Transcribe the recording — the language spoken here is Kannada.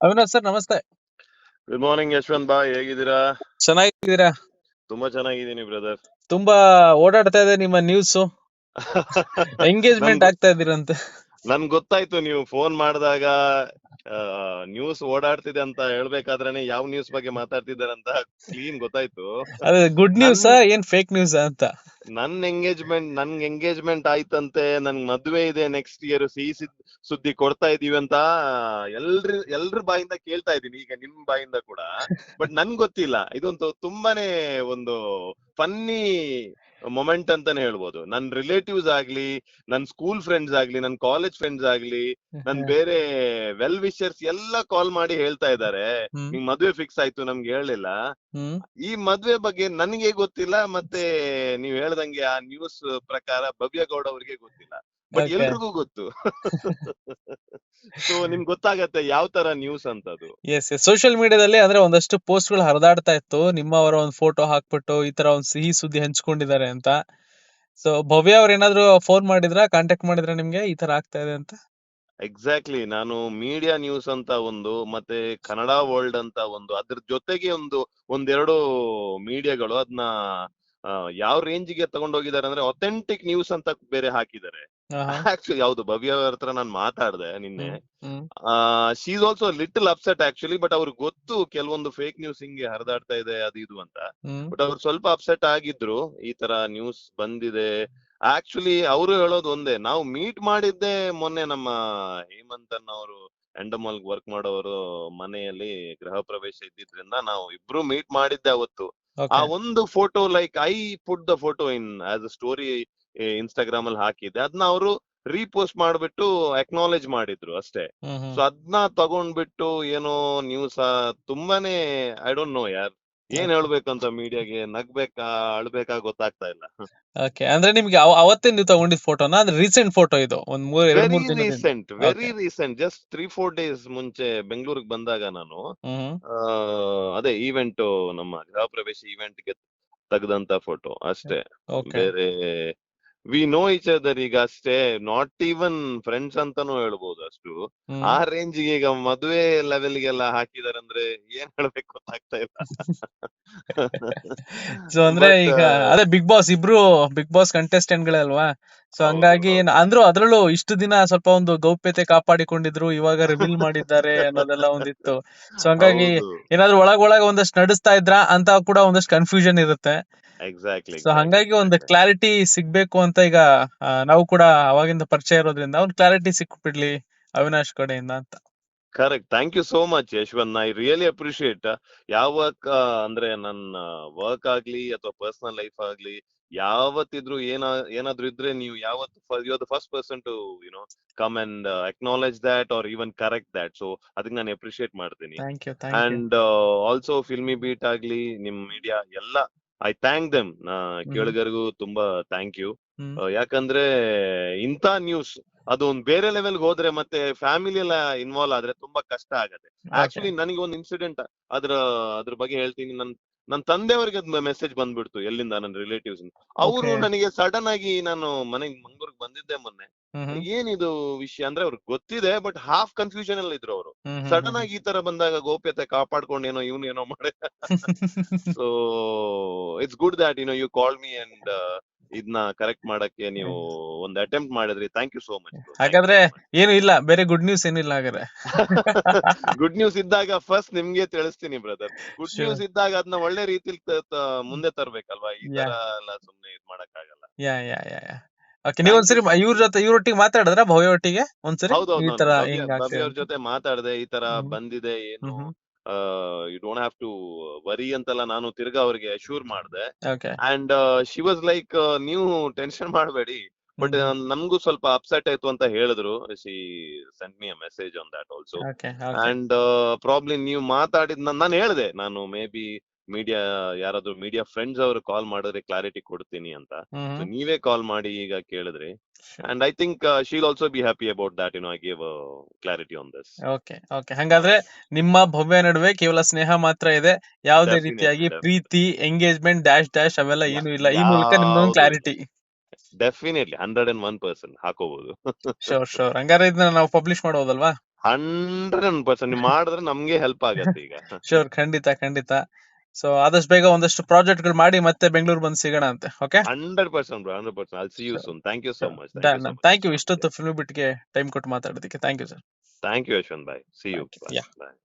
ಅವಿನಾಶ್ ಸರ್ ನಮಸ್ತೆ. ಗುಡ್ ಮಾರ್ನಿಂಗ್ ಯಶವಂತ್ ಬಾಯ್ ಹೇಗಿದ್ದೀರಾ? ಚೆನ್ನಾಗಿದ್ದೀರಾ? ತುಂಬಾ ಚೆನ್ನಾಗಿದ್ದೀನಿ ಬ್ರದರ್ ತುಂಬಾ ಓಡಾಡ್ತಾ ಇದೆ ನಿಮ್ಮ ನ್ಯೂಸ್ ಎಂಗೇಜ್ಮೆಂಟ್ ಆಗ್ತಾ ಇದ್ದೀರಂತೆ. ನನ್ ಗೊತ್ತಾಯ್ತು ನೀವು ಫೋನ್ ಮಾಡಿದಾಗ ನ್ಯೂಸ್ ಓಡಾಡ್ತಿದೆ ಅಂತ ಹೇಳ್ಬೇಕಾದ್ರೆ ಯಾವ ನ್ಯೂಸ್ ಬಗ್ಗೆ ಮಾತಾಡ್ತಿದ್ದಾರೆ ಅಂತ ಕ್ಲೀನ್ ಗೊತ್ತಾಯ್ತು. ಅದೇ ಗುಡ್ ನ್ಯೂಸ್ ಏನ್ ಫೇಕ್ ನ್ಯೂಸ್ ಅಂತ? ನನ್ ಎಂಗೇಜ್ಮೆಂಟ್ ನನ್ಗೆ ಎಂಗೇಜ್ಮೆಂಟ್ ಆಯ್ತಂತೆ ನನ್ ಮದ್ವೆ ಇದೆ ನೆಕ್ಸ್ಟ್ ಇಯರ್ ಸಿಹಿ ಸಿದ್- ಸುದ್ದಿ ಕೊಡ್ತಾ ಇದೀವಿ ಅಂತ ಎಲ್ರ ಎಲ್ರ ಬಾಯಿಂದ ಕೇಳ್ತಾ ಇದೀನಿ ಈಗ ನಿಮ್ ಬಾಯಿಂದ ಕೂಡ. ಬಟ್ ನನ್ ಗೊತ್ತಿಲ್ಲ ಇದೊಂದು ತುಂಬಾನೇ ಒಂದು ಫನ್ನಿ ಮೊಮೆಂಟ್ ಅಂತಾನೆ ಹೇಳ್ಬೋದು. ನನ್ ರಿಲೇಟಿವ್ಸ್ ಆಗ್ಲಿ ನನ್ ಸ್ಕೂಲ್ ಫ್ರೆಂಡ್ಸ್ ಆಗ್ಲಿ ನನ್ ಕಾಲೇಜ್ ಫ್ರೆಂಡ್ಸ್ ಆಗ್ಲಿ ನನ್ ಬೇರೆ ವೆಲ್ ವಿಷರ್ಸ್ ಎಲ್ಲ ಕಾಲ್ ಮಾಡಿ ಹೇಳ್ತಾ ಇದ್ದಾರೆ. ನಿಮ್ ಮದ್ವೆ ಫಿಕ್ಸ್ ಆಯ್ತು ನಮ್ಗೆ ಹೇಳಿಲ್ಲ ಈ ಮದ್ವೆ ಬಗ್ಗೆ ನನ್ಗೆ ಗೊತ್ತಿಲ್ಲ ಮತ್ತೆ ನೀವ್ ಹೇಳ್ದಂಗೆ ಆ ನ್ಯೂಸ್ ಪ್ರಕಾರ ಭವ್ಯ ಗೌಡ ಅವ್ರಿಗೆ ಗೊತ್ತಿಲ್ಲ. ಬಟ್. ಎಲ್ರಿಗೂ ಗೊತ್ತು. ಸೊ ನಿಮ್ಗೆ ಗೊತ್ತಾಗತ್ತೆ ಯಾವ ತರ ನ್ಯೂಸ್ ಅಂತದು. ಎಸ್ ಎಸ್ ಸೋಷಿಯಲ್ ಮೀಡಿಯಾದಲ್ಲಿ ಅಂದ್ರೆ ಒಂದಷ್ಟು ಪೋಸ್ಟ್ಗಳು ಹರಿದಾಡ್ತಾ ಇತ್ತು. ನಿಮ್ಮವರ ಒಂದು ಫೋಟೋ ಹಾಕ್ಬಿಟ್ಟು ಈ ತರ ಒಂದು ಸಿಹಿ ಸುದ್ದಿ ಹಂಚ್ಕೊಂಡಿದ್ದಾರೆ ಅಂತ. ಸೊ ಭವ್ಯ ಅವ್ರ ಏನಾದ್ರು ಫೋನ್ ಮಾಡಿದ್ರ ಕಾಂಟ್ಯಾಕ್ಟ್ ಮಾಡಿದ್ರ ನಿಮ್ಗೆ? ಈ ತರ ಆಗ್ತಾ ಇದೆ ಅಂತ? ಎಕ್ಸಾಕ್ಟ್ಲಿ ನಾನು ಮೀಡಿಯಾ ನ್ಯೂಸ್ ಅಂತ ಒಂದು ಮತ್ತೆ ಕನ್ನಡ ವರ್ಲ್ಡ್ ಅಂತ ಒಂದು ಅದ್ರ ಜೊತೆಗೆ ಒಂದು ಒಂದೆರಡು ಮೀಡಿಯಾಗಳು ಅದನ್ನ ಯಾವ ರೇಂಜ್ಗೆ ತಗೊಂಡೋಗಿದ್ದಾರೆ ಅಂದ್ರೆ ಅಥೆಂಟಿಕ್ ನ್ಯೂಸ್ ಅಂತ ಬೇರೆ ಹಾಕಿದ್ದಾರೆ. ಆಕ್ಚುಲಿ ಯಾವ್ದು ಭವ್ಯ ಹತ್ರ ನಾನು ಮಾತಾಡ್ದೆ ನಿನ್ನೆ. She's she also little upset actually but ಅವ್ರಿಗೆ ಗೊತ್ತು ಕೆಲವೊಂದು ಫೇಕ್ ನ್ಯೂಸ್ ಹಿಂಗೆ ಹರಿದಾಡ್ತಾ ಇದೆ ಅದು ಇದು ಅಂತ. ಬಟ್ ಅವ್ರು ಸ್ವಲ್ಪ ಅಪ್ಸೆಟ್ ಆಗಿದ್ರು ಈ ತರ ನ್ಯೂಸ್ ಬಂದಿದೆ. ಆಕ್ಚುಲಿ ಅವರು ಹೇಳೋದು ಒಂದೇ ನಾವು ಮೀಟ್ ಮಾಡಿದ್ದೆ ಮೊನ್ನೆ ನಮ್ಮ ಹೇಮಂತ್ ಅವರು ಎಂಡಮಾಲ್ ವರ್ಕ್ ಮಾಡೋರು ಮನೆಯಲ್ಲಿ ಗೃಹ ಪ್ರವೇಶ ಇದ್ದಿದ್ರಿಂದ ನಾವು ಇಬ್ರು ಮೀಟ್ ಮಾಡಿದ್ದೆ ಅವತ್ತು. ಆ ಒಂದು photo like I put the photo in as a story Instagram ಅಲ್ಲಿ ಹಾಕಿದ್ದೆ. ಅದನ್ನ ಅವರು ರೀಪೋಸ್ಟ್ ಮಾಡ್ಬಿಟ್ಟು ಅಕ್ನಾಲೇಜ್ ಮಾಡಿದ್ರು ಅಷ್ಟೇ. ಸೊ ಅದನ್ನ ತಗೊಂಡ್ಬಿಟ್ಟು ಏನೋ ನ್ಯೂಸ್ ತುಂಬಾನೇ ಐ ಡೋಂಟ್ ನೋ ಯಾರ್ ಏನ್ ಹೇಳ್ಬೇಕಂತ ಮೀಡಿಯಾಗೆ? ನಗ್ಬೇಕಾ ಅಳ್ಬೇಕಾ ಗೊತ್ತಾಗ್ತಾ ಇಲ್ಲ. ಓಕೆ ಅಂದ್ರೆ ನಿಮ್ಗೆ ಅವ- ಅವತ್ತೇ ನೀವು ತಗೊಂಡಿದ್ ಫೋಟೋನ? ಅಂದ್ರೆ ರೀಸೆಂಟ್ ಫೋಟೋ ಇದು. ಒಂದ್ ಮೂರ್ ಎರಡ್ ಮೂರು recent very recent just three four days ಮುಂಚೆ ಬೆಂಗಳೂರಿಗೆ ಬಂದಾಗ ನಾನು ಅದೇ ಈವೆಂಟ್ ನಮ್ಮ ಗೃಹ ಪ್ರವೇಶ ಈವೆಂಟ್ಗೆ ತೆಗೆದಂತ ಫೋಟೋ ಅಷ್ಟೇ. ಓಕೆ ಬೇರೆ ವಿ ನೋ ಈಚ್ ಅದರ್ ಈಗ ಅಷ್ಟೇ ನಾಟ್ ಈವನ್ ಫ್ರೆಂಡ್ಸ್ ಅಂತಾನು ಹೇಳ್ಬೋದು ಅಷ್ಟು. ಆ ರೇಂಜ್ ಈಗ ಮದುವೆ ಲೆವೆಲ್ ಗೆಲ್ಲ ಹಾಕಿದಾರೆ ಅಂದ್ರೆ ಏನ್ ಹೇಳ್ಬೇಕು ಗೊತ್ತಾಗ್ತಾ ಇಲ್ಲ. ಸೊ ಅಂದ್ರೆ ಈಗ ಅದೇ ಬಿಗ್ ಬಾಸ್ ಇಬ್ರು ಬಿಗ್ ಬಾಸ್ ಕಂಟೆಸ್ಟೆಂಟ್ ಗಳಲ್ವಾ ಸೊ ಹಂಗಾಗಿ ಅಂದ್ರು ಅಂದ್ರೂ ಅದ್ರಲ್ಲೂ ಇಷ್ಟು ದಿನ ಸ್ವಲ್ಪ ಒಂದು ಗೌಪ್ಯತೆ ಕಾಪಾಡಿಕೊಂಡಿದ್ರು ಇವಾಗ ರಿವೀಲ್ ಮಾಡಿದ್ದಾರೆ ಅನ್ನೋದೆಲ್ಲ ಒಂದಿತ್ತು. ಸೊ ಹಂಗಾಗಿ ಹೌದು. ಏನಾದ್ರು ಒಳಗ್ ಒಳಗ್ ಒಂದಷ್ಟು ನಡೆಸ್ತಾ ಇದ್ರ ಅಂತ ಕೂಡ ಒಂದಷ್ಟು ಕನ್ಫ್ಯೂಷನ್ ಇರುತ್ತೆ. ಎಕ್ಸಾಕ್ಟ್ಲಿ ಸೊ ಹಂಗಾಗಿ ಒಂದು ಕ್ಲಾರಿಟಿ ಸಿಗ್ಬೇಕು ಅಂತ ಈಗ ಆ, ನಾವು ಕೂಡ ಅವಾಗಿಂದ ಪರಿಚಯ ಇರೋದ್ರಿಂದ ಒಂದು ಕ್ಲಾರಿಟಿ ಸಿಕ್ಬಿಡ್ಲಿ ಅವಿನಾಶ್ ಕಡೆಯಿಂದ ಅಂತ. Correct thank you so much Yashwant I really appreciate ಯಾವ ಅಂದ್ರೆ ನನ್ನ ವರ್ಕ್ ಆಗ್ಲಿ ಅಥವಾ ಪರ್ಸನಲ್ ಲೈಫ್ ಆಗ್ಲಿ ಯಾವತ್ತಿದ್ರು ಏನ ಏನಾದ್ರು ಇದ್ರೆ ನೀವು ಯಾವತ್ತು you are the first person to you know come and acknowledge that are even correct that so ಅದಕ್ಕೆ ನಾನು ಅಪ್ರಿಶಿಯೇಟ್ ಮಾಡ್ತೀನಿ. You you and also Filmi Beat ಆಗ್ಲಿ ನಿಮ್ ಮೀಡಿಯಾ ಎಲ್ಲ ಐ ಥ್ಯಾಂಕ್ ದೆಮ್ ಕೇಳಿಗರಿಗೂ ತುಂಬಾ ಥ್ಯಾಂಕ್ ಯು ಯಾಕಂದ್ರೆ ಇಂಥ ನ್ಯೂಸ್ ಅದು ಒಂದ್ ಬೇರೆ ಲೆವೆಲ್ ಹೋದ್ರೆ ಮತ್ತೆ ಫ್ಯಾಮಿಲಿ ಎಲ್ಲ ಇನ್ವಾಲ್ವ್ ಆದ್ರೆ ತುಂಬಾ ಕಷ್ಟ ಆಗತ್ತೆ. ಆಕ್ಚುಲಿ ನನಗೆ ಒಂದು ಇನ್ಸಿಡೆಂಟ್ ಅದ್ರ ಅದ್ರ ಬಗ್ಗೆ ಹೇಳ್ತೀನಿ. ನನ್ ನನ್ ತಂದೆಯವರಿಗೆ ಮೆಸೇಜ್ ಬಂದ್ಬಿಡ್ತು ಎಲ್ಲಿಂದ ನನ್ನ ರಿಲೇಟಿವ್ಸ್ ಅವರು ನನಗೆ ಸಡನ್ ಆಗಿ ನಾನು ಮನೆಗೆ ಮಂಗ್ಳೂರ್ಗ್ ಬಂದಿದ್ದೆ ಮೊನ್ನೆ. ಏನಿದು ವಿಷಯ ಅಂದ್ರೆ ಅವ್ರಿಗೆ ಗೊತ್ತಿದೆ ಬಟ್ ಹಾಫ್ ಕನ್ಫ್ಯೂಷನ್ ಅಲ್ಲಿ ಇದ್ರು ಅವರು. ಸಡನ್ ಆಗಿ ಈ ತರ ಬಂದಾಗ ಗೋಪ್ಯತೆ ಕಾಪಾಡ್ಕೊಂಡು ಏನೋ ಇವ್ನು ಏನೋ ಮಾಡ so it's good that you know you call me and ಇದನ್ನ ಕರೆಕ್ಟ್ ಮಾಡಕ್ಕೆ ನೀವು ಒಂದ್ ಅಟೆಂಪ್ಟ್ ಮಾಡಿದ್ರಿ. ಥ್ಯಾಂಕ್ ಯು ಸೋ ಮಚ್ ಹಾಗಾದ್ರೆ ಏನು ಇಲ್ಲ ಬೇರೆ ಗುಡ್ ನ್ಯೂಸ್ ಏನಿಲ್ಲ ಹಾಗಾದ್ರೆ. ಗುಡ್ ನ್ಯೂಸ್ ಇದ್ದಾಗ ಫಸ್ಟ್ ನಿಮ್ಗೆ ತಿಳಿಸ್ತೀನಿ ಬ್ರದರ್ ಗುಡ್. ನ್ಯೂಸ್ ಇದ್ದಾಗ ಅದನ್ನ ಒಳ್ಳೆ ರೀತಿಲಿ ಮುಂದೆ ತರ್ಬೇಕಲ್ವಾ? ಈ ತರ ಎಲ್ಲ ಸುಮ್ನೆ ಇದ್ ಮಾಡಕ್ ಆಗಲ್ಲ ಯಾ ಯಾ ಯಾ ಓಕೆ ನೀವು ಒಂದ್ಸರಿ ಇವ್ರ ಜೊತೆ ಇವ್ರೊಟ್ಟಿಗೆ ಮಾತಾಡಿದ್ರ ಭವ್ಯ ಒಟ್ಟಿಗೆ? ಒಂದ್ಸರಿ? ಈ ತರ ಭವ್ಯ ಜೊತೆ ಮಾತಾಡ್ದೆ ಈ ತರ ಬಂದಿದೆ ಏನು you don't have to worry ಅಂತೆಲ್ಲ ನಾನು ತಿರ್ಗಾ ಅವ್ರಿಗೆ ಅಶ್ಯೂರ್ ಮಾಡಿದೆ. ಅಂಡ್ ಶಿ ವಾಸ್ ಲೈಕ್ ನೀವು ಟೆನ್ಷನ್ ಮಾಡಬೇಡಿ. ಬಟ್ ನಮಗೂ ಸ್ವಲ್ಪ ಅಪ್ಸೆಟ್ ಆಯ್ತು ಅಂತ ಹೇಳಿದ್ರು. She sent me a message on that also and probably ನೀವು ಮಾತಾಡಿದ್ ನಾನು ಹೇಳಿದೆ. ನಾನು ಮೇ ಬಿ ಮೀಡಿಯಾ ಯಾರಾದ್ರೂ ಮೀಡಿಯಾ ಫ್ರೆಂಡ್ಸ್ ಅವರು ಕಾಲ್ ಮಾಡಿದ್ರೆ ಕ್ಲಾರಿಟಿ ಕೊಡ್ತೀನಿ ಅಂತ. ನೀವೇ ಕಾಲ್ ಮಾಡಿ ಈಗ ಕೇಳಿದ್ರಿ. And I think she'll also be happy about that you know I give clarity on this okay okay ಹಂಗಾದ್ರೆ ನಿಮ್ಮ ಭವ್ಯ ನಡುವೆ ಕೇವಲ ಸ್ನೇಹ ಮಾತ್ರ ಇದೆ. ಯಾವುದೇ ರೀತಿಯಾಗಿ ಪ್ರೀತಿ ಎಂಗೇಜ್ಮೆಂಟ್ ಡ್ಯಾಶ್ ಡ್ಯಾಶ್ ಅವೆಲ್ಲ ಏನು ಇಲ್ಲ. ಈ ಮೂಲಕ ನಿಮ್ಮ clarity definitely hundred and one percent ಹಾಕೋಬಹುದು ಶೋರ್ ಶೋರ್ ಹಂಗಾರೆ ಇದನ್ನ ನಾವು ಪಬ್ಲಿಷ್ ಮಾಡೋದಲ್ವಾ ಹಂಡ್ರೆಡ್ ಪರ್ಸೆಂಟ್ ನೀವು ಮಾಡಿದ್ರೆ ನಮ್ಗೆ ಹೆಲ್ಪ್ ಆಗತ್ತೆ ಈಗ. ಶೋರ್ ಖಂಡಿತ ಖಂಡಿತ. ಸೊ ಆದಷ್ಟು ಬೇಗ ಒಂದಷ್ಟು ಪ್ರಾಜೆಕ್ಟ್ಗಳು ಮಾಡಿ ಮತ್ತೆ ಬೆಂಗಳೂರು ಬಂದು ಸಿಗೋಣ ಅಂತೆ okay hundred percent hundred percent. ಅಲ್ಲಿ see you. Soon thank you so much thank you ಇಷ್ಟೊತ್ತು ಫಿಲ್ಮ್ ಬಿಟ್ಗೆ ಟೈಮ್ ಕೊಟ್ಟು ಮಾತಾಡೋದಕ್ಕೆ thank you sir thank you Yashwant bye see you. Bye